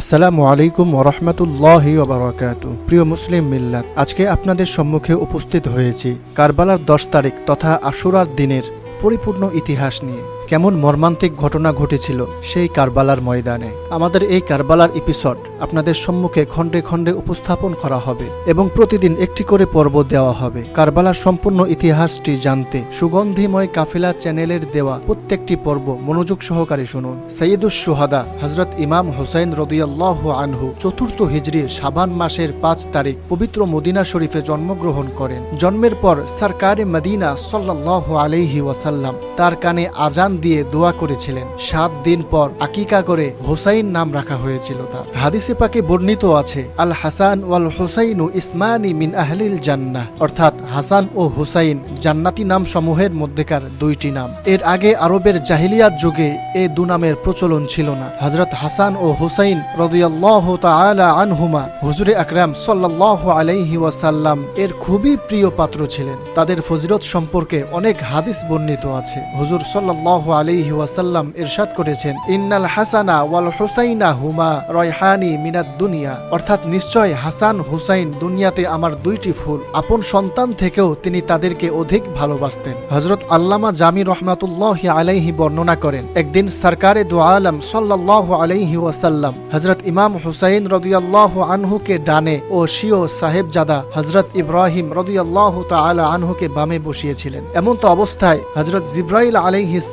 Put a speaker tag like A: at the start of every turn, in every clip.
A: আসসালামু আলাইকুম ওরহমতুল্লাহ ওবরাকাত প্রিয় মুসলিম মিল্লাত, আজকে আপনাদের সম্মুখে উপস্থিত হয়েছি কারবালার দশ তারিখ তথা আশুরার দিনের পরিপূর্ণ ইতিহাস নিয়ে। কেমন মর্মান্তিক ঘটনা ঘটেছিল সেই কারবালার ময়দানে। আমাদের এই কারবালার এপিসোড আপনাদের সম্মুখে খণ্ডে খণ্ডে উপস্থাপন করা হবে এবং প্রতিদিন একটি করে পর্ব দেওয়া হবে। কারবালার সম্পূর্ণ ইতিহাসটি জানতে সুগন্ধিময় কাফিলা চ্যানেলের দেওয়া প্রত্যেকটি পর্ব মনোযোগ সহকারে শুনুন। সৈয়দুস সুহাদা হজরত ইমাম হুসাইন রদিয়াল্লাহ আনহু চতুর্থ হিজরির সাবান মাসের পাঁচ তারিখ পবিত্র মদিনা শরীফে জন্মগ্রহণ করেন। জন্মের পর সরকারে মদিনা সাল্লাহ আলাইহি ওয়াসাল্লাম তার কানে আজান দিয়ে দোয়া করেছিলেন। সাত দিন পর আকিকা করে হুসাইন নাম রাখা হয়েছিল তার। হাদিসে পাকে বর্ণিত আছে, আল হাসান ওয়াল হুসাইনু ইসমানি মিন আহলিল জান্নাহ। অর্থাৎ হাসান ও হুসাইন জান্নাতি নাম সমূহের মধ্যেকার দুইটি নাম। এর আগে আরবের জাহিলিয়াত যুগে এই দু নামের প্রচলন ছিল না। হজরত হাসান ও হুসাইন রদিয়াল্লাহ তাআলা আনহুমা হুজুরে আকরাম সাল্লাল্লাহু আলাইহি ওয়াসাল্লাম এর খুবই প্রিয় পাত্র ছিলেন। তাদের ফজিলত সম্পর্কে অনেক হাদিস বর্ণিত আছে। হুজুর সাল্লাল্লাহু আলাইহি ওয়াসাল্লাম ইরশাদ করেছেন, ইন্নাল হাসানা ওয়াল হুসাইনা হুমা রয়হানি মিনাদ দুনিয়া। অর্থাৎ নিশ্চয় হাসান হুসাইন দুনিয়াতে আমার দুইটি ফুল। আপন সন্তান থেকেও তিনি তাদেরকে অধিক ভালোবাসতেন। হজরত আল্লামা জামি রহমাতুল্লাহ আলাইহি বর্ণনা করেন, একদিন সরকারে দু আলম সাল্লাহ আলাইহি ওয়াসাল্লাম হজরত ইমাম হুসাইন রদিয়াল্লাহ আনহুকে ডানে ও শিও সাহেবজাদা হজরত ইব্রাহিম রদিয়াল্লাহ তাআলা আনহুকে বামে বসিয়েছিলেন। এমন তো অবস্থায় হজরত জিব্রাইল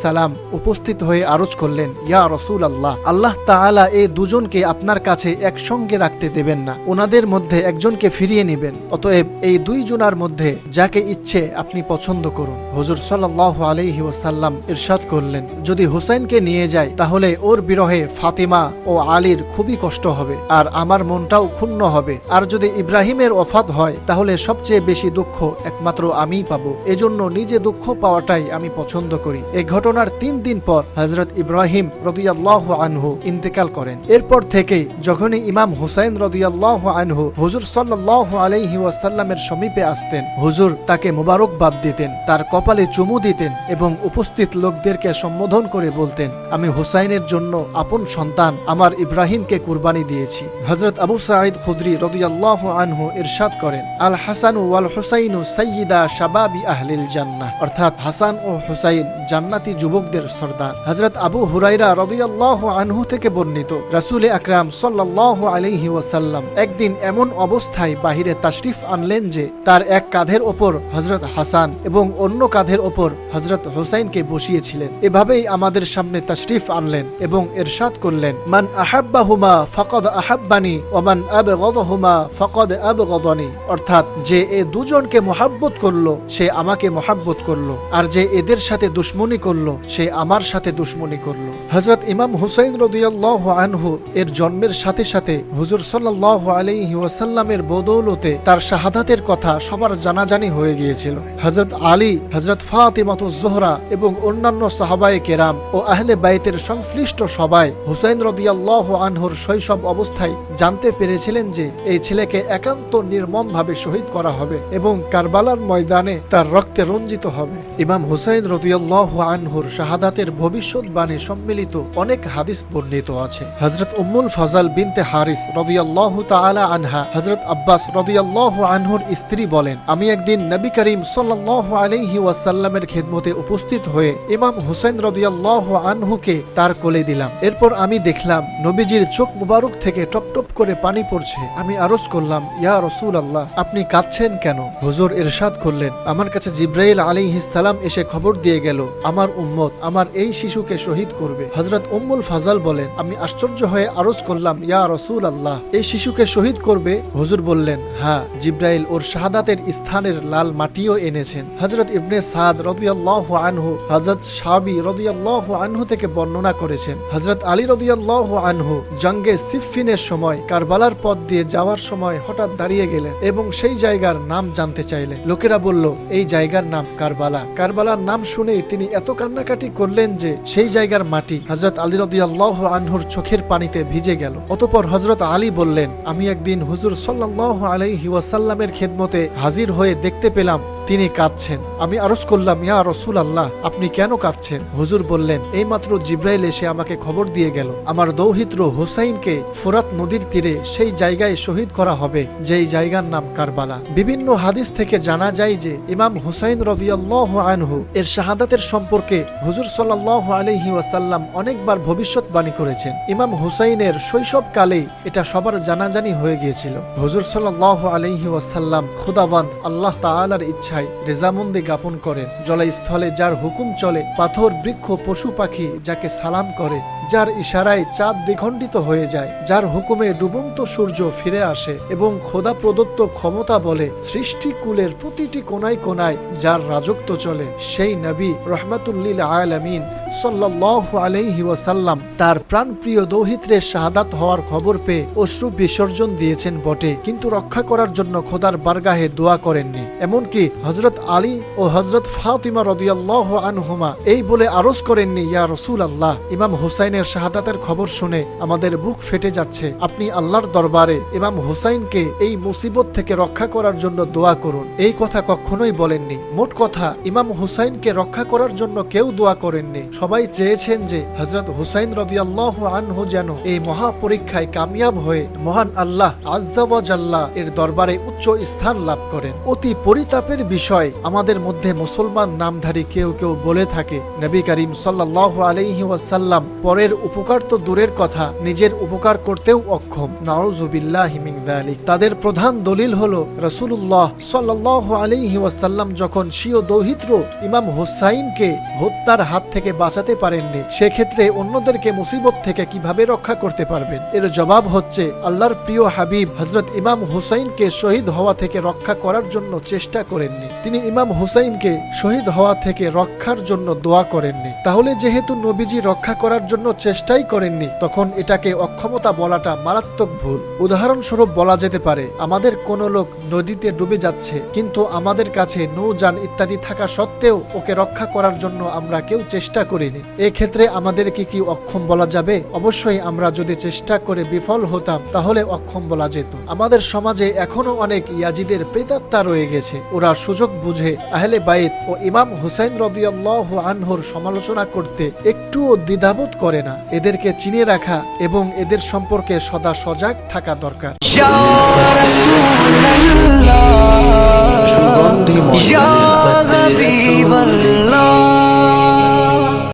A: সালাম উপস্থিত হয়ে আরজ করলেন, ইয়া রসুল আল্লাহ আল্লাহ তাআলা এই দুজনকে আপনার কাছে একসঙ্গে রাখতে দেবেন না। ওনাদের মধ্যে একজনকে ফিরিয়ে নেবেন। অতএব এই দুই জনার মধ্যে যাকে ইচ্ছে আপনি পছন্দ করুন। হুজুর সাল্লাহ আলাইহি ওয়াসাল্লাম ইরশাদ করলেন, যদি হুসাইনকে নিয়ে যায়, তাহলে ওর বিরহে ফাতিমা ও আলীর খুবই কষ্ট হবে, আর আমার মনটাও ক্ষুণ্ণ হবে। আর যদি ইব্রাহিমের ওফাত হয়, তাহলে সবচেয়ে বেশি দুঃখ একমাত্র আমিই পাবো। এজন্য নিজে দুঃখ পাওয়াটাই আমি পছন্দ করি। এই ঘটনার তিন দিন পর হজরত ইব্রাহিম রদিয়াল্লাহ আনহু ইন্তেকাল করেন। এরপর থেকেই যখনই ইমাম হুসাইন রদিয়াল্লাহ আনহু হুজুর সাল্লাহ আলাইহি ওয়াসাল্লামের সমীপে আসতেন। হুজুর তাকে মুবারকবাদ দিতেন, তার কপালে চুমু দিতেন এবং উপস্থিত লোকদেরকে সম্বোধন করে বলতেন, আমি হুসাইনের জন্য আপন সন্তান, আমার ইব্রাহিমকে কুরবানি দিয়েছি। হজরত আবু সাঈদ খুদরি রদিয়াল্লাহ আনহু ইরশাদ করেন, আল হাসান ওয়াল হুসাইনু সৈয়দা শাবাবি আহলিল জান্নাহ। অর্থাৎ হাসান ও হুসাইন জান্নাতি যুবকদের সর্দার। হজরত আবু হুরাইরা রদিয়াল্লাহ আনহু থেকে বর্ণিত, রাসূল আকরাম সাল্লাল্লাহু আলাইহি ওয়াসাল্লাম একদিন এমন অবস্থায় বাহিরে তাশরিফ আনলেন যে তার এক কাঁধের ওপর হজরত হাসান এবং অন্য কাঁধের ওপর হজরত হুসাইনকে বসিয়েছিলেন। এভাবেই আমাদের সামনে তাশরিফ আনলেন এবং এরশাদ করলেন। মান আহাব্বাহুমা ফাকাদ আহাব্বানি ওমান আবগাদাহুমা ফাকাদ আবগাদানি। অর্থাৎ যে এ দুজনকে মোহাব্বত করল, সে আমাকে মোহাব্বত করল। আর যে এদের সাথে দুশ্মনী করল, সে আমার সাথে দুশ্মনী করল। হজরত ইমাম হুসাইন রদিয়াল্লাহ আনহু এর জন্মের সাথে সাথে হুজুর সাল্লাহ আলাইহি ওয়াসাল্লামের বদৌলতে তার শাহাদাতের কথা সবার জানাজানি হয়ে গিয়েছিল। হজরত আলী হজরত ফাতিমাত জোহরা এবং অন্যান্য সাহাবায়ে কেরাম ও আহলে বাইতের সংশ্লিষ্ট সবাই হুসাইন রদিয়াল্লাহ আনহুর শৈশব অবস্থায় জানতে পেরেছিলেন যে এই ছেলেকে একান্ত নির্মমভাবে শহীদ করা হবে এবং কারবালার ময়দানে তার রক্তে রঞ্জিত হবে। ইমাম হুসাইন রদিয়াল্লাহ আনহুর শাহাদাতের ভবিষ্যৎবাণী সম্মিলিত অনেক হাদিস বর্ণিত আছে। হজরত উম্মুল ফজল বিনতে হারিস রদিয়াল্লাহ তাআলা আনহা হজরত আব্বাস রদিয়াল্লাহ আনহুর স্ত্রী বলেন, আমি একদিন নবী করিম সাল্লাল্লাহু আলাইহি ওয়াসাল্লামের খেদমতে উপস্থিত হয়ে ইমাম হুসাইন রদিয়াল্লাহ আনহুকে তার কোলে দিলাম। এরপর আমি দেখলাম, নবীজির চোখ মুবারক থেকে টপ টপ করে পানি পড়ছে। আমি আরজ করলাম, ইয়া রসুল আল্লাহ আপনি কাঁদছেন কেন? হুজুর ইরশাদ করলেন, আমার কাছে জিব্রাইল আলাইহিস সালাম এসে খবর দিয়ে গেল, আমার উম্মত, আমার এই শিশুকে শহীদ করবে। হজরত উম্মুল ফাজাল বলেন, আমি আশ্চর্য হয়ে আরজ করলাম, ইয়া রসুল আল্লাহ এই শিশুকে শহীদ করবে? হুজুর বললেন হ্যাঁ। জিব্রাইল ওর শাহাদাতের স্থানের লাল মাটিও এনেছেন। হজরত ইবনে সাদ রদিয়াল্লাহ আনহু হজরত সাবি রদিয়াল্লাহ আনহু থেকে বর্ণনা করেছেন হজরত আলী রদিয়াল্লাহ আনহু জঙ্গে সিফিনের সময় কারবালার পথ দিয়ে যাওয়ার সময় হঠাৎ দাঁড়িয়ে গেলেন এবং সেই জায়গার নাম জানতে চাইলেন। লোকেরা বলল, এই জায়গার নাম কারবালা। কারবালার নাম শুনে তিনি এত কান্নাকাটি করলেন যে সেই জায়গার মাটি হজরত আলী রদিয়াল্লাহ আনহুর চোখের পানিতে ভিজে গেল। অতপর হজরত আলী বললেন, আমি একদিন হুজুর সাল্লাহ আলহি ওয়াসাল্লামের খেদমতে হাজির হয়ে দেখতে পেলাম তিনি কাঁদছেন। আমি আরজ করলাম, ইয়া রসুল আল্লাহ আপনি কেন কাঁদছেন? হুজুর বললেন, এইমাত্র জিব্রাইল এসে আমাকে খবর দিয়ে গেল। আমার দৌহিত্র হুসাইনকে ফোরাত নদীর তীরে সেই জায়গায় শহীদ করা হবে, যেই জায়গার নাম কারবালা। বিভিন্ন হাদিস থেকে জানা যায় যে ইমাম হুসাইন রবিয়াল্লাহ আনহু এর শাহাদাতের সম্পর্কে হুজুর সাল্লাহ আলহি ওয়াসাল্লাম অনেকবার ভবিষ্যৎবাণী করেছেন। ইমাম হুসাইনের শৈশবকালে এটা সবার জানাজানি হয়ে গিয়েছিল। হুজুর সাল্লাহ আলহি ওয়াসাল্লাম খুদাবান আল্লাহ তাআলার ইচ্ছায় রেজামন্দি জ্ঞাপন করেন জলস্থলে যার হুকুম চলে, পাথর, বৃক্ষ, পশু, পাখি যাকে সালাম করে, যার ইশারায় চাঁদ দ্বিখণ্ডিত হয়ে যায়, যার হুকুমে ডুবন্ত সূর্য ফিরে আসে এবং খোদা প্রদত্ত ক্ষমতা বলে সৃষ্টিকুলের প্রতিটি কোনায় কোনায় যার রাজত্ব চলে, সেই নবী রহমাতুল্লিল আলামিন সাল্লাহ আলাইহি ওয়াসাল্লাম তার প্রাণপ্রিয় দৌহিত্রের শাহাদাত হওয়ার খবর পেয়ে অশ্রু বিসর্জন দিয়েছেন বটে, কিন্তু রক্ষা করার জন্য খোদার বারগাহে দোয়া করেননি। এমনকি হজরত আলী ও হজরত ফাতিমা রদিয়াল্লাহ আনহুমা এই বলে আরজ করেননি, ইয়া রসুল আল্লাহ ইমাম হুসাইনের শাহাদাতের খবর শুনে আমাদের বুক ফেটে যাচ্ছে। আপনি আল্লাহর দরবারে ইমাম হুসাইনকে এই মুসিবত থেকে রক্ষা করার জন্য দোয়া করুন। এই কথা কখনোই বলেননি। মোট কথা, ইমাম হুসাইনকে রক্ষা করার জন্য কেউ দোয়া করেননি। সবাই চেয়েছেন যে হজরত হুসাইন রদিয়াল্লাহ আনহু যেন এই মহা পরীক্ষায় কামিয়াব হয়ে মহান আল্লাহ আজ্জাওয়াজাল্লাহ এর দরবারে উচ্চ স্থান লাভ করেন। অতি পরিতাপের বিষয় আমাদের মধ্যে মুসলমান নামধারী কেউ কেউ বলে থাকে, নবী করিম সাল্লাহ আলাইহি ওয়াসাল্লাম পরের উপকার তো দূরের কথা, নিজের উপকার করতেও অক্ষম। নাউজুবিল্লাহ মিন যালিক। তাদের প্রধান দলিল হলো রসুল্লাহ সাল্লাহ আলাইহি ওয়াসাল্লাম যখন স্বীয় দৌহিত্র ইমাম হুসাইনকে হত্যার হাত থেকে বাঁচাতে পারেননি, সেক্ষেত্রে অন্যদেরকে মুসিবত থেকে কীভাবে রক্ষা করতে পারবেন? এর জবাব হচ্ছে, আল্লাহর প্রিয় হাবিব হজরত ইমাম হুসাইনকে শহীদ হওয়া থেকে রক্ষা করার জন্য চেষ্টা করেননি। তিনি ইমাম হুসাইনকে শহীদ হওয়া থেকে রক্ষার জন্য দোয়া করেননি। তাহলে যেহেতু নবীজি রক্ষা করার জন্য চেষ্টাই করেননি, তখন এটাকে অক্ষমতা বলাটা মারাত্মক ভুল। উদাহরণস্বরূপ বলা যেতে পারে, আমাদের কোনো লোক নদীতে ডুবে যাচ্ছে, কিন্তু আমাদের কাছে নৌযান ইত্যাদি থাকা সত্ত্বেও ওকে রক্ষা করার জন্য আমরা কেউ চেষ্টা করিনি। এক্ষেত্রে আমাদেরকে কি অক্ষম বলা যাবে? অবশ্যই আমরা যদি চেষ্টা করে বিফল হতাম, তাহলে অক্ষম বলা যেত। আমাদের সমাজে এখনও অনেক ইয়াজিদের প্রেতাত্মা রয়ে গেছে। ওরা সুযোগ বুঝে আহলে বাইত ও ইমাম হুসাইন রদিয়াল্লাহ আনহর সমালোচনা করতে একটুও দ্বিধাবোধ করে না। এদেরকে চিনে রাখা এবং এদের সম্পর্কে সদা সজাগ থাকা দরকার।
B: সুগন্ধি